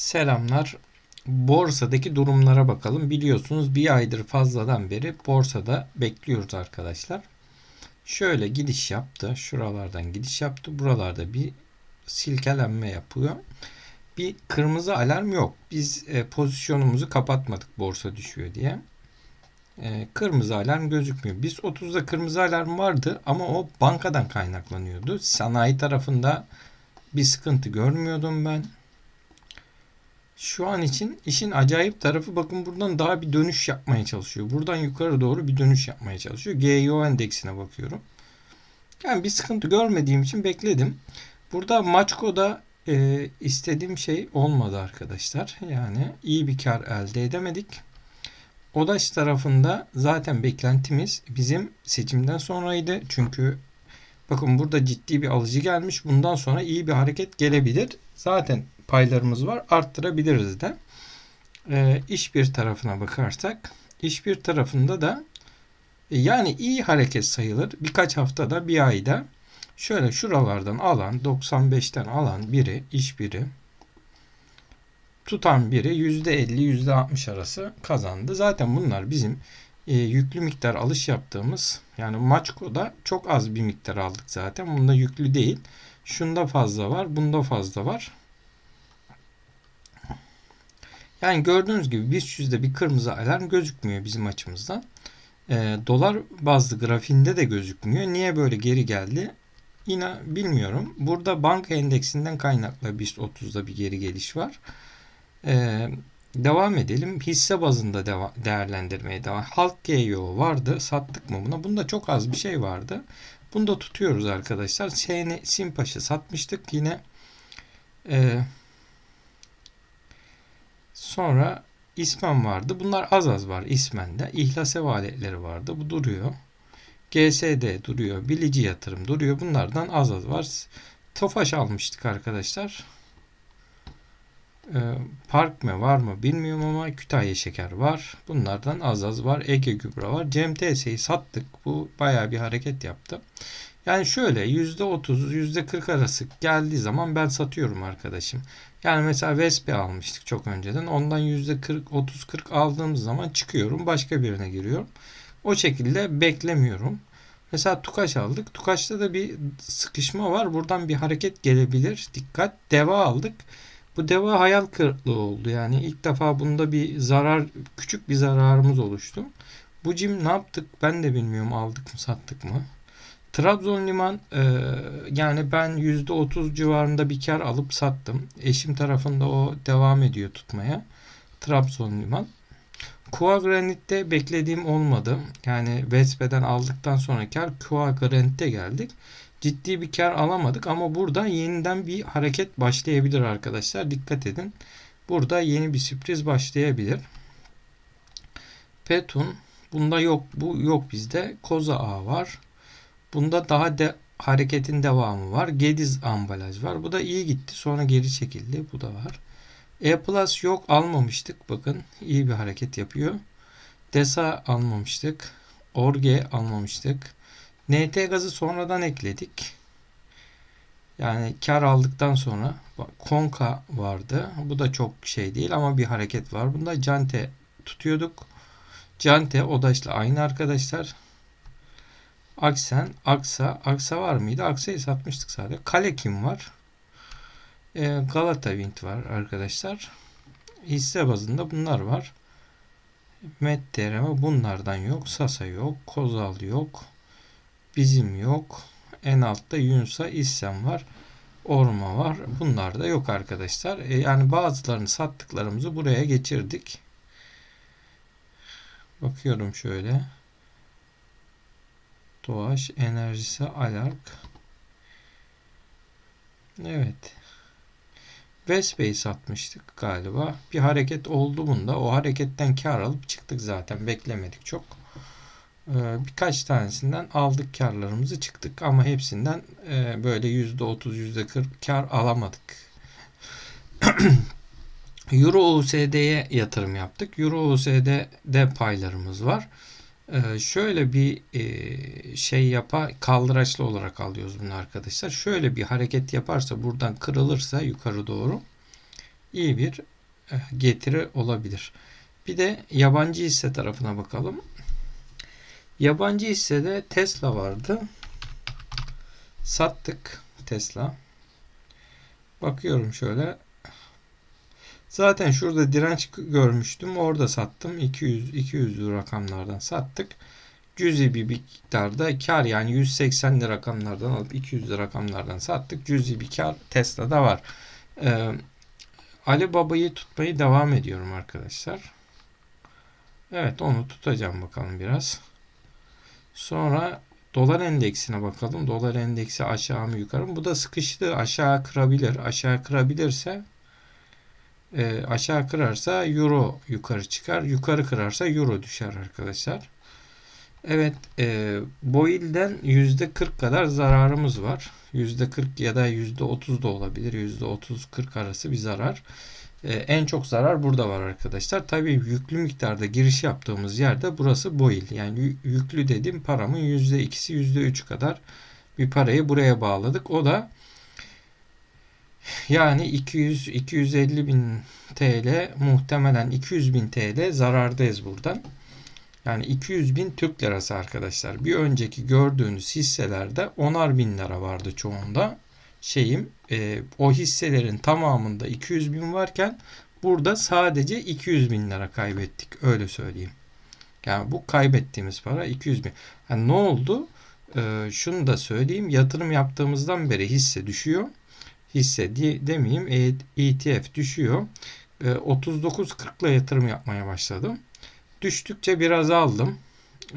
Selamlar. Borsadaki durumlara bakalım. Biliyorsunuz bir aydır fazladan beri borsada bekliyoruz arkadaşlar. Şöyle gidiş yaptı. Şuralardan gidiş yaptı. Buralarda bir silkelenme yapıyor. Bir kırmızı alarm yok. Biz e, pozisyonumuzu kapatmadık borsa düşüyor diye. E, kırmızı alarm gözükmüyor. Biz 30'da kırmızı alarm vardı ama o bankadan kaynaklanıyordu. Sanayi tarafında bir sıkıntı görmüyordum ben. Şu an için işin acayip tarafı bakın buradan daha bir dönüş yapmaya çalışıyor. Buradan yukarı doğru bir dönüş yapmaya çalışıyor. GIO endeksine bakıyorum. Yani bir sıkıntı görmediğim için bekledim. Burada Maçko'da e, istediğim şey olmadı arkadaşlar. Yani iyi bir kar elde edemedik. Odaş tarafında zaten beklentimiz bizim seçimden sonraydı. Çünkü bakın burada ciddi bir alıcı gelmiş. Bundan sonra iyi bir hareket gelebilir. Zaten paylarımız var. Arttırabiliriz de. E, iş bir tarafına bakarsak iş bir tarafında da e, yani iyi hareket sayılır. Birkaç haftada bir ayda şöyle şuralardan alan 95'ten alan biri iş biri tutan biri %50 %60 arası kazandı. Zaten bunlar bizim e, yüklü miktar alış yaptığımız yani Maçko'da çok az bir miktar aldık zaten. Bunda yüklü değil. Şunda fazla var. Bunda fazla var. Yani gördüğünüz gibi BIST yüzde bir kırmızı alarm gözükmüyor bizim açımızdan. E, dolar bazlı grafiğinde de gözükmüyor. Niye böyle geri geldi? Yine bilmiyorum. Burada banka endeksinden kaynaklı BIST 30'da bir geri geliş var. E, devam edelim. Hisse bazında deva değerlendirmeye devam. Halk GEO vardı. Sattık mı buna? Bunda çok az bir şey vardı. Bunu da tutuyoruz arkadaşlar. SN Simpaş'ı satmıştık. Yine e, Sonra ismen vardı. Bunlar az az var ismende. İhlas evaletleri vardı. Bu duruyor. GSD duruyor. Bilici yatırım duruyor. Bunlardan az az var. Tofaş almıştık arkadaşlar. Ee, Park mı var mı bilmiyorum ama Kütahya Şeker var. Bunlardan az az var. Ege Gübre var. Cem sattık. Bu baya bir hareket yaptı. Yani şöyle %30 %40 arası geldiği zaman ben satıyorum arkadaşım. Yani mesela Vespe almıştık çok önceden. Ondan %40 30-40 aldığımız zaman çıkıyorum. Başka birine giriyorum. O şekilde beklemiyorum. Mesela Tukaş aldık. Tukaş'ta da bir sıkışma var. Buradan bir hareket gelebilir. Dikkat. Deva aldık. Bu deva hayal kırıklığı oldu. Yani ilk defa bunda bir zarar, küçük bir zararımız oluştu. Bu cim ne yaptık ben de bilmiyorum. Aldık mı sattık mı? Trabzon Liman e, yani ben %30 civarında bir kar alıp sattım. Eşim tarafında o devam ediyor tutmaya. Trabzon Liman. Kua Granit'te beklediğim olmadı. Yani Vespe'den aldıktan sonra kar Kua Granit'te geldik. Ciddi bir kar alamadık ama burada yeniden bir hareket başlayabilir arkadaşlar. Dikkat edin. Burada yeni bir sürpriz başlayabilir. Petun bunda yok. Bu yok bizde. Koza A var. Bunda daha de hareketin devamı var. Gediz ambalaj var. Bu da iyi gitti. Sonra geri çekildi. Bu da var. E Plus yok almamıştık. Bakın iyi bir hareket yapıyor. Desa almamıştık. Orge almamıştık. NT gazı sonradan ekledik. Yani kar aldıktan sonra Konka vardı. Bu da çok şey değil ama bir hareket var. Bunda Cante tutuyorduk. Cante Odaş'la aynı arkadaşlar. Aksen, Aksa, Aksa var mıydı? Aksa'yı satmıştık sadece. Kale kim var? E, Galata Wind var arkadaşlar. Hisse bazında bunlar var. Mettereme bunlardan yok. Sasa yok. Kozal yok. Bizim yok. En altta Yunsa İssem var. Orma var. Bunlar da yok arkadaşlar. E, yani bazılarını sattıklarımızı buraya geçirdik. Bakıyorum şöyle. Doğaç enerjisi alark. Evet. Vespe'yi satmıştık galiba. Bir hareket oldu bunda. O hareketten kar alıp çıktık zaten. Beklemedik çok. Ee, birkaç tanesinden aldık karlarımızı çıktık ama hepsinden e, böyle %30 %40 kar alamadık. Euro USD'ye yatırım yaptık. Euro USD'de paylarımız var. Ee, şöyle bir e, şey yapa kaldıraçlı olarak alıyoruz bunu arkadaşlar. Şöyle bir hareket yaparsa buradan kırılırsa yukarı doğru iyi bir e, getiri olabilir. Bir de yabancı hisse tarafına bakalım. Yabancı hissede Tesla vardı. Sattık Tesla. Bakıyorum şöyle. Zaten şurada direnç görmüştüm. Orada sattım. 200 200 rakamlardan sattık. Cüzi bir miktarda kar yani 180'li rakamlardan alıp 200 rakamlardan sattık. Cüzi bir kar Tesla'da var. Ee, Ali Baba'yı tutmayı devam ediyorum arkadaşlar. Evet onu tutacağım bakalım biraz. Sonra dolar endeksine bakalım. Dolar endeksi aşağı mı yukarı mı? Bu da sıkıştı. Aşağı kırabilir. Aşağı kırabilirse e, aşağı kırarsa euro yukarı çıkar. Yukarı kırarsa euro düşer arkadaşlar. Evet e, Boil'den %40 kadar zararımız var. %40 ya da %30 da olabilir. %30-40 arası bir zarar. E, en çok zarar burada var arkadaşlar. Tabii yüklü miktarda giriş yaptığımız yerde burası Boil. Yani yüklü dediğim paramın %2'si %3 kadar bir parayı buraya bağladık. O da yani 200 250 bin TL muhtemelen 200 bin TL zarardayız buradan. Yani 200 bin Türk lirası arkadaşlar. Bir önceki gördüğünüz hisselerde onar bin lira vardı çoğunda. Şeyim e, o hisselerin tamamında 200 bin varken burada sadece 200 bin lira kaybettik. Öyle söyleyeyim. Yani bu kaybettiğimiz para 200 bin. Yani ne oldu? Ee, şunu da söyleyeyim. Yatırım yaptığımızdan beri hisse düşüyor. Hisse demeyeyim. ETF düşüyor. Ee, 39.40 ile yatırım yapmaya başladım. Düştükçe biraz aldım.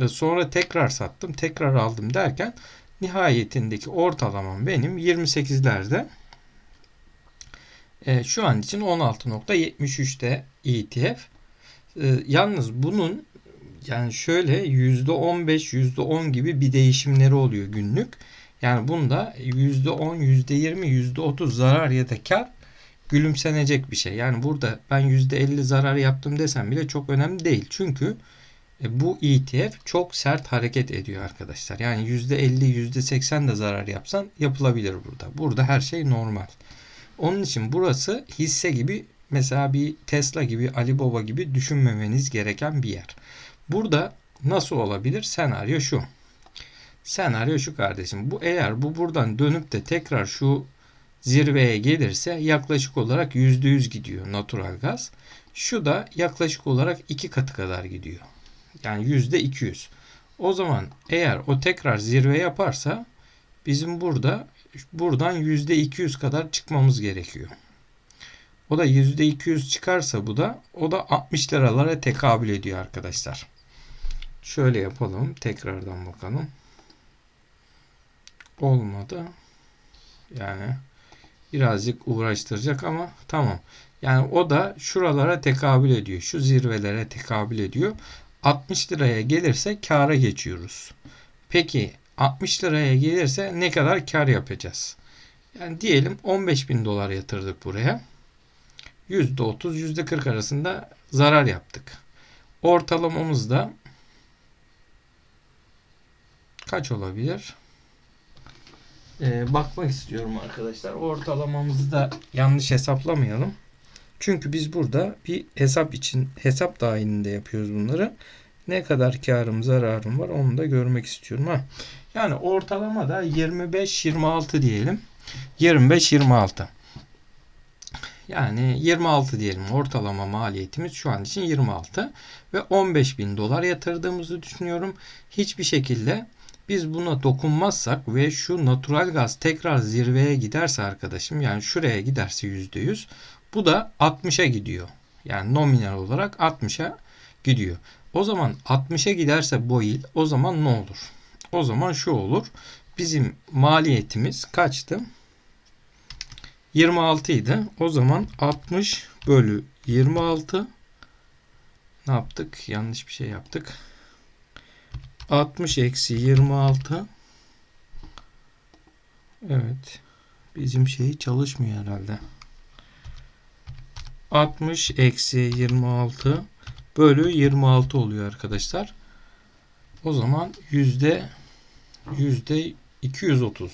Ee, sonra tekrar sattım. Tekrar aldım derken nihayetindeki ortalamam benim 28'lerde. Ee, şu an için 16.73'te ETF. Yalnız bunun yani şöyle %15, %10 gibi bir değişimleri oluyor günlük. Yani bunda %10, %20, %30 zarar ya da kar gülümsenecek bir şey. Yani burada ben %50 zarar yaptım desem bile çok önemli değil. Çünkü e, bu ETF çok sert hareket ediyor arkadaşlar. Yani %50, %80 de zarar yapsan yapılabilir burada. Burada her şey normal. Onun için burası hisse gibi mesela bir Tesla gibi, Alibaba gibi düşünmemeniz gereken bir yer. Burada nasıl olabilir? Senaryo şu. Senaryo şu kardeşim. Bu eğer bu buradan dönüp de tekrar şu zirveye gelirse yaklaşık olarak %100 gidiyor natural gaz. Şu da yaklaşık olarak iki katı kadar gidiyor. Yani %200. O zaman eğer o tekrar zirve yaparsa bizim burada buradan %200 kadar çıkmamız gerekiyor. O da %200 çıkarsa bu da o da 60 liralara tekabül ediyor arkadaşlar. Şöyle yapalım. Tekrardan bakalım. Olmadı. Yani birazcık uğraştıracak ama tamam. Yani o da şuralara tekabül ediyor. Şu zirvelere tekabül ediyor. 60 liraya gelirse kara geçiyoruz. Peki 60 liraya gelirse ne kadar kar yapacağız? Yani diyelim 15 bin dolar yatırdık buraya. %30 %40 arasında zarar yaptık. Ortalamamız da kaç olabilir? Ee, bakmak istiyorum arkadaşlar. Ortalamamızı da yanlış hesaplamayalım. Çünkü biz burada bir hesap için hesap dahilinde yapıyoruz bunları. Ne kadar karım zararım var onu da görmek istiyorum. Ha. Yani ortalama da 25-26 diyelim. 25-26. Yani 26 diyelim ortalama maliyetimiz şu an için 26 ve 15 bin dolar yatırdığımızı düşünüyorum. Hiçbir şekilde biz buna dokunmazsak ve şu natural gaz tekrar zirveye giderse arkadaşım yani şuraya giderse %100 bu da 60'a gidiyor. Yani nominal olarak 60'a gidiyor. O zaman 60'a giderse Boil o zaman ne olur? O zaman şu olur. Bizim maliyetimiz kaçtı? 26 idi. O zaman 60 bölü 26 ne yaptık? Yanlış bir şey yaptık. 60 eksi 26 Evet. Bizim şey çalışmıyor herhalde. 60 eksi 26 bölü 26 oluyor arkadaşlar. O zaman yüzde yüzde 230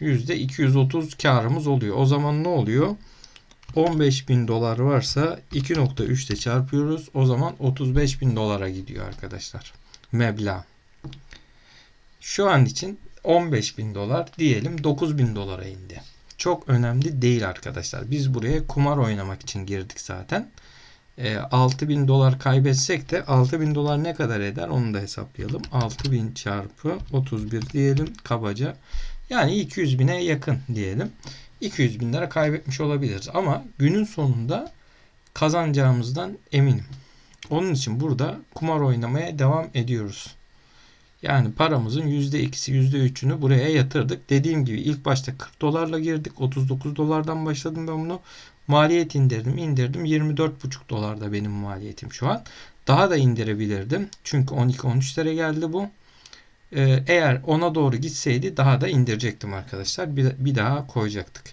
%230 karımız oluyor. O zaman ne oluyor? 15 bin dolar varsa 2.3 ile çarpıyoruz. O zaman 35 bin dolara gidiyor arkadaşlar. Meblağ. Şu an için 15 bin dolar diyelim 9 bin dolara indi. Çok önemli değil arkadaşlar. Biz buraya kumar oynamak için girdik zaten. E, 6 bin dolar kaybetsek de 6 bin dolar ne kadar eder onu da hesaplayalım. 6 bin çarpı 31 diyelim kabaca. Yani 200 bine yakın diyelim. 200 bin lira kaybetmiş olabiliriz. Ama günün sonunda kazanacağımızdan eminim. Onun için burada kumar oynamaya devam ediyoruz. Yani paramızın %2'si %3'ünü buraya yatırdık. Dediğim gibi ilk başta 40 dolarla girdik. 39 dolardan başladım ben bunu. Maliyet indirdim indirdim. 24,5 dolarda benim maliyetim şu an. Daha da indirebilirdim. Çünkü 12-13 lira geldi bu. Ee, eğer ona doğru gitseydi daha da indirecektim arkadaşlar. Bir, bir daha koyacaktık.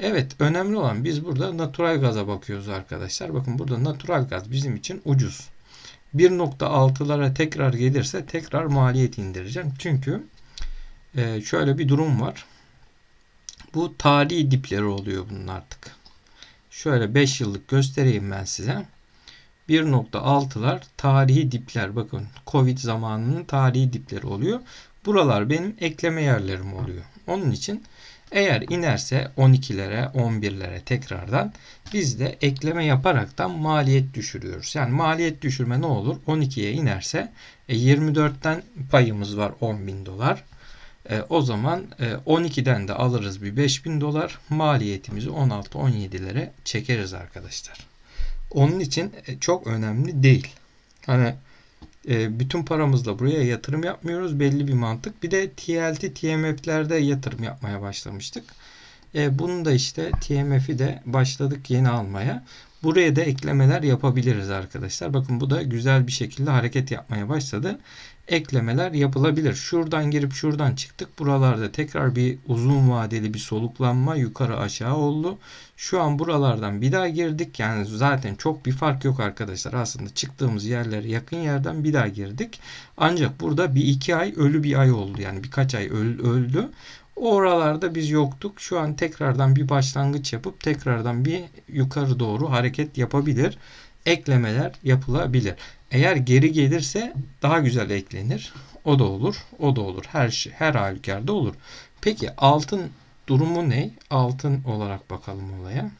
Evet önemli olan biz burada natural gaza bakıyoruz arkadaşlar. Bakın burada natural gaz bizim için ucuz. 1.6'lara tekrar gelirse tekrar maliyet indireceğim. Çünkü e, şöyle bir durum var. Bu tarihi dipleri oluyor bunun artık. Şöyle 5 yıllık göstereyim ben size. 1.6'lar tarihi dipler. Bakın Covid zamanının tarihi dipleri oluyor. Buralar benim ekleme yerlerim oluyor. Onun için eğer inerse 12'lere 11'lere tekrardan biz de ekleme yaparaktan maliyet düşürüyoruz. Yani maliyet düşürme ne olur? 12'ye inerse e, 24'ten payımız var 10 bin dolar. E, o zaman e, 12'den de alırız bir 5 bin dolar. Maliyetimizi 16-17'lere çekeriz arkadaşlar. Onun için e, çok önemli değil. Hani e, bütün paramızla buraya yatırım yapmıyoruz. Belli bir mantık. Bir de TLT, TMF'lerde yatırım yapmaya başlamıştık. E, bunu da işte TMF'i de başladık yeni almaya. Buraya da eklemeler yapabiliriz arkadaşlar. Bakın bu da güzel bir şekilde hareket yapmaya başladı. Eklemeler yapılabilir. Şuradan girip şuradan çıktık. Buralarda tekrar bir uzun vadeli bir soluklanma yukarı aşağı oldu. Şu an buralardan bir daha girdik. Yani zaten çok bir fark yok arkadaşlar. Aslında çıktığımız yerlere yakın yerden bir daha girdik. Ancak burada bir iki ay ölü bir ay oldu. Yani birkaç ay öldü. Oralarda biz yoktuk. Şu an tekrardan bir başlangıç yapıp tekrardan bir yukarı doğru hareket yapabilir. Eklemeler yapılabilir. Eğer geri gelirse daha güzel eklenir. O da olur. O da olur. Her şey her halükarda olur. Peki altın durumu ne? Altın olarak bakalım olaya.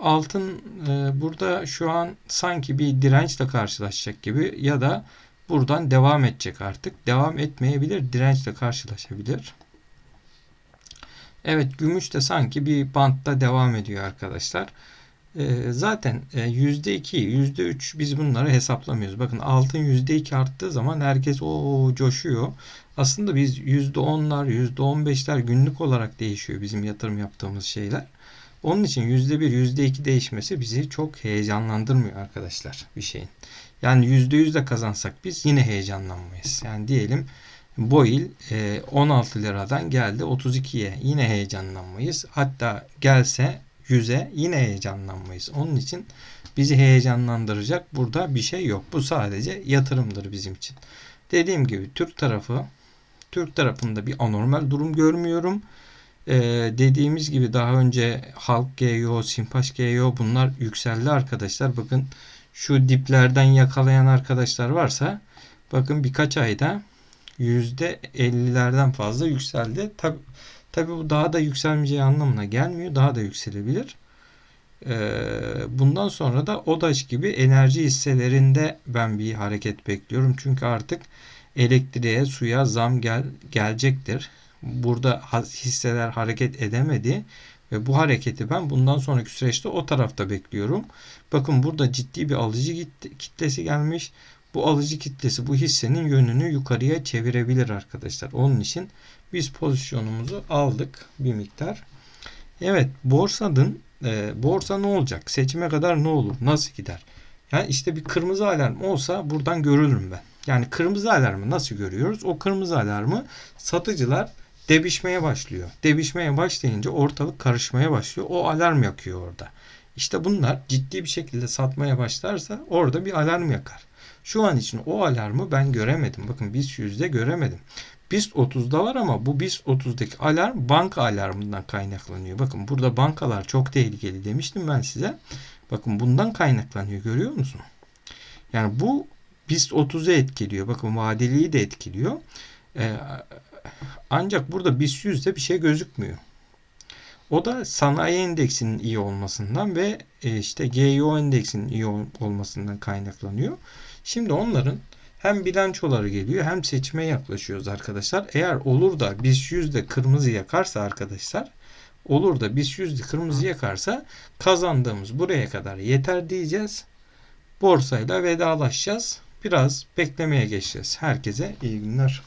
Altın e, burada şu an sanki bir dirençle karşılaşacak gibi ya da buradan devam edecek artık. Devam etmeyebilir. Dirençle karşılaşabilir. Evet gümüş de sanki bir bantta devam ediyor arkadaşlar. Ee, zaten %2, %3 biz bunları hesaplamıyoruz. Bakın altın %2 arttığı zaman herkes o coşuyor. Aslında biz %10'lar, %15'ler günlük olarak değişiyor bizim yatırım yaptığımız şeyler. Onun için %1, %2 değişmesi bizi çok heyecanlandırmıyor arkadaşlar bir şeyin. Yani %100 de kazansak biz yine heyecanlanmayız. Yani diyelim Boil 16 liradan geldi 32'ye yine heyecanlanmayız. Hatta gelse 100'e yine heyecanlanmayız. Onun için bizi heyecanlandıracak burada bir şey yok. Bu sadece yatırımdır bizim için. Dediğim gibi Türk tarafı Türk tarafında bir anormal durum görmüyorum. Ee, dediğimiz gibi daha önce Halk GEO, Simpaş GEO bunlar yükseldi arkadaşlar. Bakın şu diplerden yakalayan arkadaşlar varsa bakın birkaç ayda %50'lerden fazla yükseldi. Tabi tabi bu daha da yükselmeyeceği anlamına gelmiyor. Daha da yükselebilir. Ee, bundan sonra da ODAŞ gibi enerji hisselerinde ben bir hareket bekliyorum. Çünkü artık elektriğe, suya zam gel gelecektir. Burada hisseler hareket edemedi ve bu hareketi ben bundan sonraki süreçte o tarafta bekliyorum. Bakın burada ciddi bir alıcı kitlesi gelmiş. Bu alıcı kitlesi bu hissenin yönünü yukarıya çevirebilir arkadaşlar. Onun için biz pozisyonumuzu aldık bir miktar. Evet borsanın e, borsa ne olacak? Seçime kadar ne olur? Nasıl gider? Yani işte bir kırmızı alarm olsa buradan görülürüm ben. Yani kırmızı alarmı nasıl görüyoruz? O kırmızı alarmı satıcılar debişmeye başlıyor. Debişmeye başlayınca ortalık karışmaya başlıyor. O alarm yakıyor orada. İşte bunlar ciddi bir şekilde satmaya başlarsa orada bir alarm yakar. Şu an için o alarmı ben göremedim. Bakın biz yüzde göremedim. BIST 30'da var ama bu BIST 30'daki alarm banka alarmından kaynaklanıyor. Bakın burada bankalar çok tehlikeli demiştim ben size. Bakın bundan kaynaklanıyor görüyor musun? Yani bu BIST 30'u etkiliyor. Bakın vadeliyi de etkiliyor. Ee, ancak burada BIST 100'de bir şey gözükmüyor. O da sanayi endeksinin iyi olmasından ve e, işte GEO endeksinin iyi ol- olmasından kaynaklanıyor. Şimdi onların hem bilançoları geliyor hem seçime yaklaşıyoruz arkadaşlar. Eğer olur da BIST 100'de kırmızı yakarsa arkadaşlar olur da BIST 100'de kırmızı yakarsa kazandığımız buraya kadar yeter diyeceğiz. Borsayla vedalaşacağız. Biraz beklemeye geçeceğiz. Herkese iyi günler.